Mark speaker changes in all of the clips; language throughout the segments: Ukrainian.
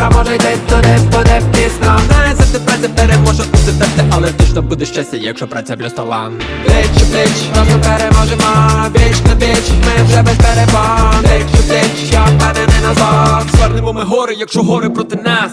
Speaker 1: серце може йти туди, буде пісно
Speaker 2: Не за тебе це переможе усе терти Але точно буде щастя, якщо праця плюс талант
Speaker 1: Плеч у плеч, разом переможемо. Біч, на віч, ми вже без перебон Плеч у плеч, я впевнений назад.
Speaker 2: Звернемо ми гори, якщо гори проти нас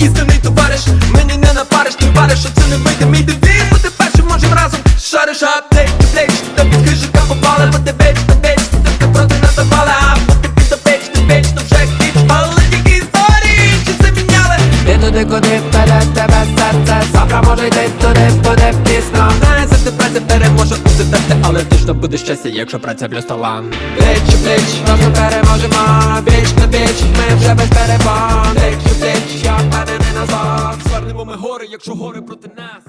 Speaker 2: Істинний товариш. Мені не напариш, ти вариш, що це не вийде. Мій девіз Бути першим можем разом. Шариш аптек, плеч Та під хижика попали, бо ти веч, та веч Ти проти нас запали, а бути під та печ, ти веч, то вже хіч Але тільки історії, чи це міняли?
Speaker 1: Ти туди, куди вперед тебе серце? Завтра може йти туди, буде пізно.
Speaker 2: Знає, за тебе це переможе усе терти Але точно буде щастя, якщо праця плюс талант
Speaker 1: Плеч у плеч, разом переможемо Віч на віч, ми вже без перебон
Speaker 2: якщо гори проти нас